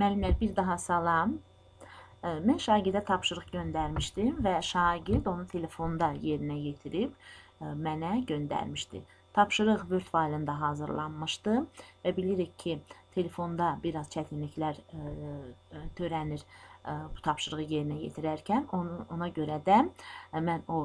Müəllimlər bir daha salam. Ə, Mən şagirdə tapşırıq göndərmişdim və şagird onu telefonda yerinə yetirib ə, mənə göndərmişdi. Tapşırıq Word faylında hazırlanmışdı və bilirik ki, telefonda biraz çətinliklər ə, ə, törənir bu tapşırığı yerinə yetirərkən. Onu, ona görə də ə, mən o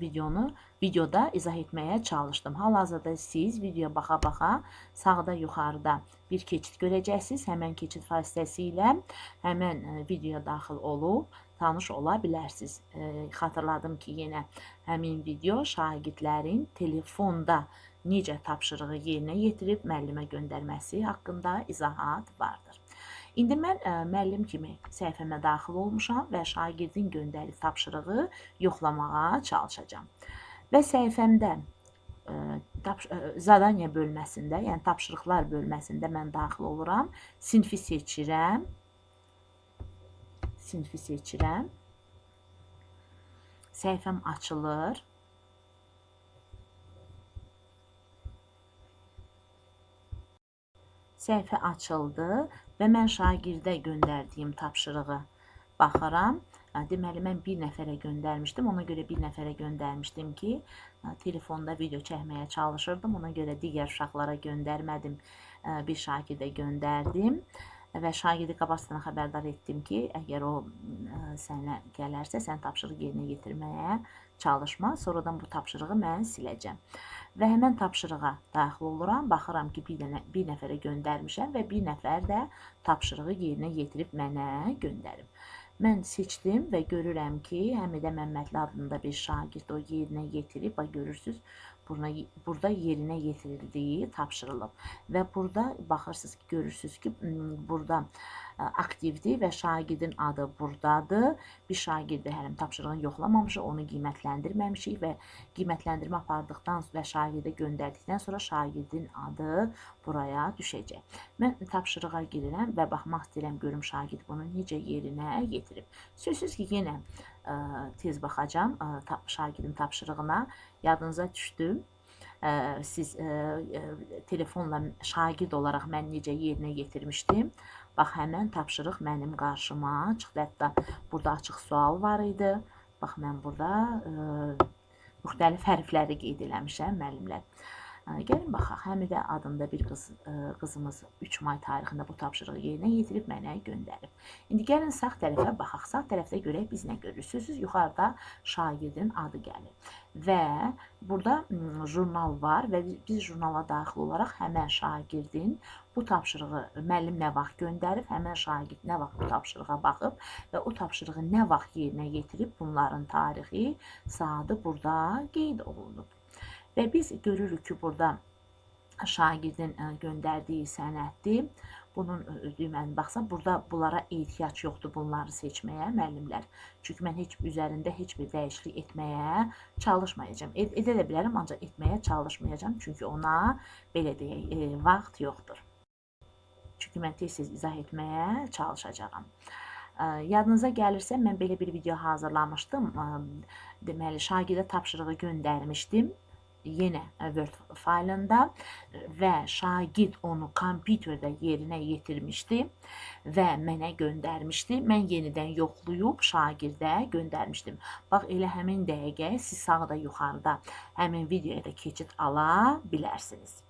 videonu videoda izah etməyə çalışdım. Hal-hazırda siz videoya baxa-baxa sağda yuxarıda bir keçid görəcəksiniz. Həmən keçid vasitəsilə həmən ə, videoya daxil olub tanış ola bilərsiniz. E, xatırladım ki, yenə həmin video şagirdlərin telefonda necə tapşırığı yerinə yetirib müəllimə göndərməsi haqqında izahat vardır. İndi mən ə, müəllim kimi səhifəmə daxil olmuşam və şagirdin göndərdiyi tapşırığı yoxlamağa çalışacağam. Və səhifəmdə tapş- ə, zadanya bölməsində, yəni tapşırıqlar bölməsində mən daxil oluram. Sinfi seçirəm. Sinfi seçirəm. Səhifəm açılır. Səhifə açıldı və mən şagirdə göndərdiyim tapşırığı baxıram. Ə, Deməli mən bir nəfərə göndərmişdim. Ona görə bir nəfərə göndərmişdim ki, ə, telefonda video çəkməyə çalışırdım. Ona görə digər uşaqlara göndərmədim. Ə, Bir şagirdə göndərdim və şagirdi qabaqcadan xəbərdar etdim ki, əgər o sənə gələrsə, sən tapşırıq yerinə yetirməyə çalışma. Sonradan bu tapşırığı mən siləcəm. Və həmən tapşırığa daxil oluram. Baxıram ki, bir dənə bir nəfərə göndərmişəm və bir nəfər də tapşırığı yerinə yetirib mənə göndərib. Mən seçdim və görürəm ki, Həmidə Məmmədli adında bir şagird o yerinə yetirib, bax görürsüz, burada burada yerinə yetirildiyi tapşırılıb və burada baxırsınız ki, görürsüz ki, burada aktivdir və şagirdin adı burdadır. Bir şagirdi hələm tapşırığını yoxlamamışıq, onu qiymətləndirməmişik və qiymətləndirmə apardıqdan və şagirdə göndərdikdən sonra şagirdin adı buraya düşəcək. Mən tapşırığa girirəm və baxmaq istəyirəm görüm şagird bunu necə yerinə yetirib. Sözsüz ki, yenə ə, tez baxacağam ə, tap, şagirdin tapşırığına. Yadınıza düşdü. Siz ə, telefonla şagird olaraq mən necə yerinə yetirmişdim. Bax həmin tapşırıq mənim qarşıma çıxdı. Hətta burada açıq sual var idi. Bax mən burada ə, müxtəlif hərfləri qeyd eləmişəm müəllimlər. Gəlin baxaq. Həmidə adında bir qız ə, qızımız 3 may tarixində bu tapşırığı yerinə yetirib mənə göndərib. İndi gəlin sağ tərəfə baxaq. Sağ tərəfdə görək biz nə görürük. Sözsüz yuxarıda şagirdin adı gəlir. Və burada jurnal var və biz jurnala daxil olaraq həmən şagirdin bu tapşırığı müəllim nə vaxt göndərib, həmən şagird nə vaxt bu tapşırığa baxıb və o tapşırığı nə vaxt yerinə yetirib, bunların tarixi, saatı burada qeyd olunub. Və biz görürük ki, burada şagirdin ə, göndərdiyi sənəddir. Bunun düyməni baxsa, burada bunlara ehtiyac yoxdur bunları seçməyə müəllimlər. Çünki mən heç üzərində heç bir dəyişiklik etməyə çalışmayacağam. Ed edə də bilərəm, ancaq etməyə çalışmayacağam, çünki ona belə deyək, e, vaxt yoxdur. Çünki mən tez-tez izah etməyə çalışacağam. Ə, Yadınıza gəlirsə, mən belə bir video hazırlamışdım. Deməli, şagirdə tapşırığı göndərmişdim yenə Word faylında və şagird onu kompüterdə yerinə yetirmişdi və mənə göndərmişdi. Mən yenidən yoxlayıb şagirdə göndərmişdim. Bax elə həmin dəqiqə siz sağda yuxarıda həmin videoya da keçid ala bilərsiniz.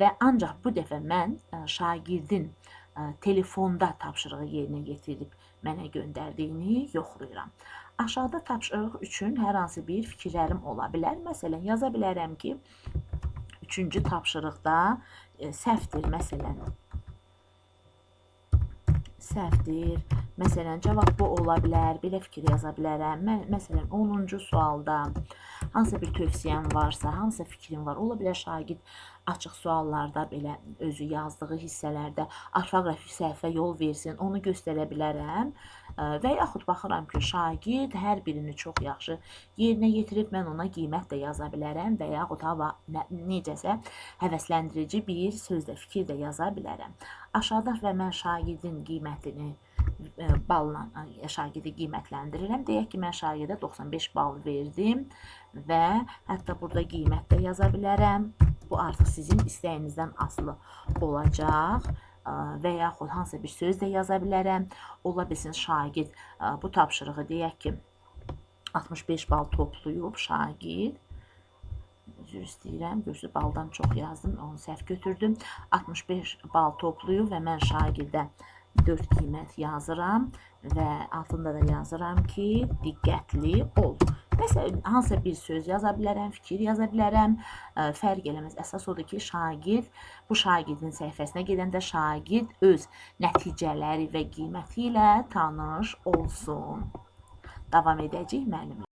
Və ancaq bu dəfə mən ə, şagirdin ə, telefonda tapşırığı yerinə yetirib mənə göndərdiyini yoxlayıram. Aşağıda tapşırıq üçün hər hansı bir fikirlərim ola bilər. Məsələn, yaza bilərəm ki, üçüncü tapşırıqda e, səhvdir, məsələn. Səhvdir. Məsələn, cavab bu ola bilər. Belə fikir yaza bilərəm. Mən məsələn 10-cu sualda hansısa bir tövsiyəm varsa, hansısa fikrim var, ola bilər şagird açıq suallarda belə özü yazdığı hissələrdə orfoqrafik səhvə yol versin, onu göstərə bilərəm. Və yaxud baxıram ki, şagird hər birini çox yaxşı yerinə yetirib mən ona qiymət də yaza bilərəm və yaxud hava necəsə həvəsləndirici bir söz də, fikir də yaza bilərəm. Aşağıda və mən şagirdin qiymətini balla şagirdi qiymətləndirirəm. Deyək ki, mən şagirdə 95 bal verdim və hətta burada qiymət də yaza bilərəm. Bu artıq sizin istəyinizdən asılı olacaq. Və yaxud hansısa bir söz də yaza bilərəm. Ola bilsin şagird bu tapşırığı deyək ki 65 bal toplayıb şagird üzr istəyirəm. Görürsüz baldan çox yazdım, onu səhv götürdüm. 65 bal toplayıb və mən şagirdə 4 qiymət yazıram və altında da yazıram ki, diqqətli ol. Məsələn, hansısa bir söz yaza bilərəm, fikir yaza bilərəm, ə, fərq eləməz. Əsas odur ki, şagird bu şagirdin səhifəsinə gedəndə şagird öz nəticələri və qiyməti ilə tanış olsun. Davam edəcəyik müəllimlə.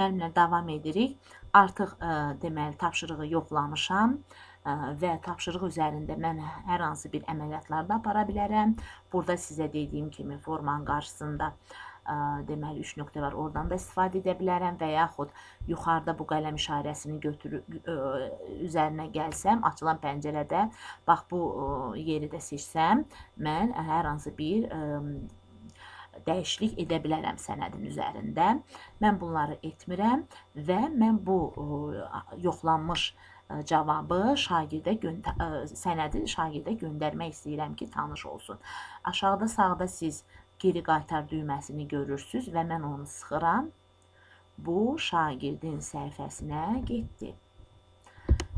Müəllimlə davam edirik. Artıq ə, deməli tapşırığı yoxlamışam ə, və tapşırıq üzərində mən hər hansı bir əməliyyatlar da apara bilərəm. Burada sizə dediyim kimi formanın qarşısında ə, deməli 3 nöqtə var. Oradan da istifadə edə bilərəm və yaxud yuxarıda bu qələm işarəsini götürüb üzərinə gəlsəm, açılan pəncərədə bax bu yeri də seçsəm, mən hər hansı bir dəyişiklik edə bilərəm sənədin üzərində. Mən bunları etmirəm və mən bu yoxlanmış cavabı şagirdə sənədi şagirdə göndərmək istəyirəm ki, tanış olsun. Aşağıda sağda siz geri qaytar düyməsini görürsüz və mən onu sıxıram. Bu şagirdin səhifəsinə getdi.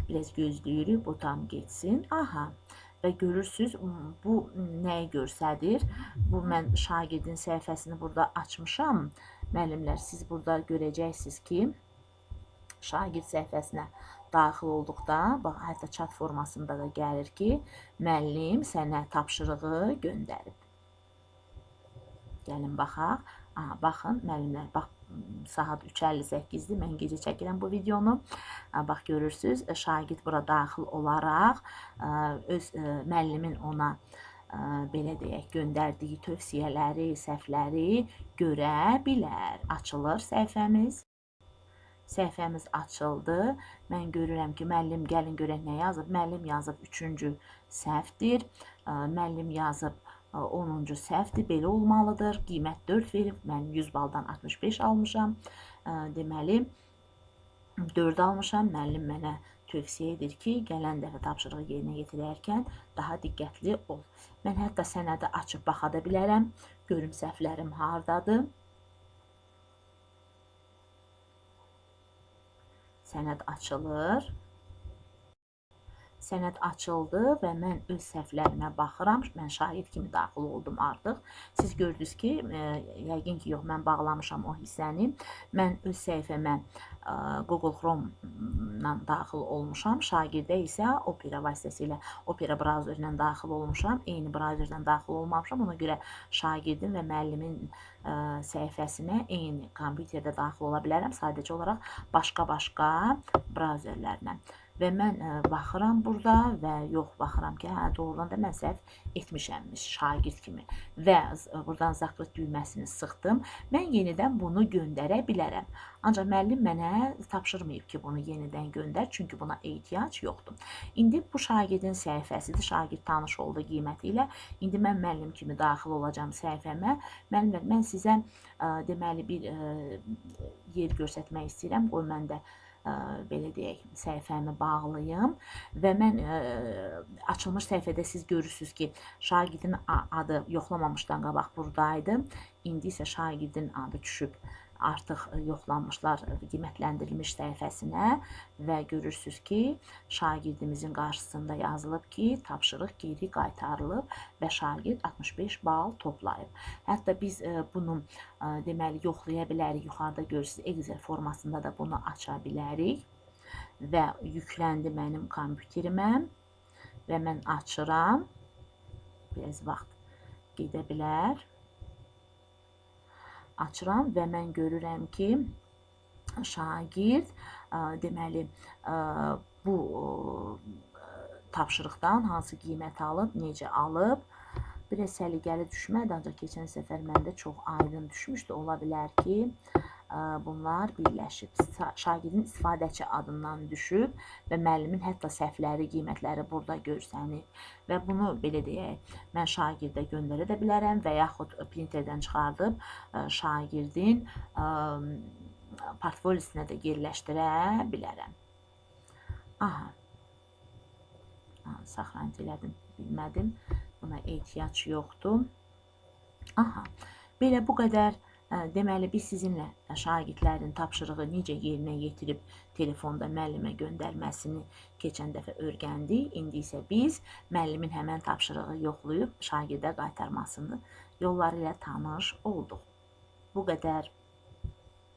Biraz gözləyirik, bu tam getsin. Aha və görürsüz bu nəyi göstərir? Bu mən şagirdin səhifəsini burada açmışam. Müəllimlər siz burada görəcəksiniz ki, şagird səhifəsinə daxil olduqda, bax hətta chat formasında da gəlir ki, müəllim sənə tapşırığı göndərib. Gəlin baxaq. Aha, baxın müəllimlər, bax saat 3:58-dir. Mən gecə çəkirəm bu videonu. Bax görürsüz, şagird bura daxil olaraq öz müəllimin ona belə deyək, göndərdiyi tövsiyələri, səhvləri görə bilər. Açılır səhifəmiz. Səhifəmiz açıldı. Mən görürəm ki, müəllim gəlin görək nə yazıb. Müəllim yazıb 3-cü səhvdir. Müəllim yazıb 10-cu səhvdir, belə olmalıdır. Qiymət 4 verib, mən 100 baldan 65 almışam. Deməli, 4 almışam. Müəllim mənə tövsiyə edir ki, gələn dəfə tapşırığı yerinə yetirərkən daha diqqətli ol. Mən hətta sənədi açıb baxa da bilərəm. Görüm səhvlərim hardadır. Sənəd açılır sənəd açıldı və mən öz səhvlərimə baxıram. Mən şahid kimi daxil oldum artıq. Siz gördünüz ki, e, yəqin ki, yox, mən bağlamışam o hissəni. Mən öz səhifəmə e, Google Chrome-la daxil olmuşam. Şagirdə isə Opera vasitəsilə, Opera brauzerindən daxil olmuşam. Eyni brauzerdən daxil olmamışam. Ona görə şagirdin və müəllimin səhifəsinə eyni kompüterdə daxil ola bilərəm. Sadəcə olaraq başqa-başqa brauzerlərlə və mən e, baxıram burada və yox baxıram ki, hə doğrudan da mən səhv etmişəmmiş şagird kimi və buradan zakrit düyməsini sıxdım. Mən yenidən bunu göndərə bilərəm. Ancaq müəllim mənə tapşırmayıb ki, bunu yenidən göndər, çünki buna ehtiyac yoxdur. İndi bu şagirdin səhifəsidir. Şagird tanış oldu qiyməti ilə. İndi mən müəllim kimi daxil olacağam səhifəmə. Müəllimlər, mən sizə ə, deməli bir ə, yer göstərmək istəyirəm. Qoy mən də ə, belə deyək, səhifəmi bağlayım və mən ə, açılmış səhifədə siz görürsüz ki, şagirdin adı yoxlamamışdan qabaq buradaydı. İndi isə şagirdin adı düşüb artıq yoxlanmışlar qiymətləndirilmiş səhifəsinə və görürsüz ki, şagirdimizin qarşısında yazılıb ki, tapşırıq geri qaytarılıb və şagird 65 bal toplayıb. Hətta biz e, bunu e, deməli yoxlaya bilərik. Yuxarıda görürsüz Excel formasında da bunu aça bilərik. Və yükləndi mənim kompüterimə və mən açıram. Biraz vaxt gedə bilər açıram və mən görürəm ki, şagird deməli bu tapşırıqdan hansı qiymət alıb, necə alıb, biraz səliqəli düşmədi, ancaq keçən səfər məndə çox aydın düşmüşdü. Ola bilər ki, bunlar birləşib. Şagirdin istifadəçi adından düşüb və müəllimin hətta səhvləri, qiymətləri burada görsənir. Və bunu belə deyək, mən şagirdə göndərə də bilərəm və yaxud printerdən çıxardıb şagirdin portfoliosuna da yerləşdirə bilərəm. Aha. Saxlanıcı elədim. bilmədim. Buna ehtiyac yoxdur. Aha. Belə bu qədər deməli biz sizinlə şagirdlərin tapşırığı necə yerinə yetirib telefonda müəllimə göndərməsini keçən dəfə öyrəndik. İndi isə biz müəllimin həmən tapşırığı yoxlayıb şagirdə qaytarmasını yolları ilə tanış olduq. Bu qədər.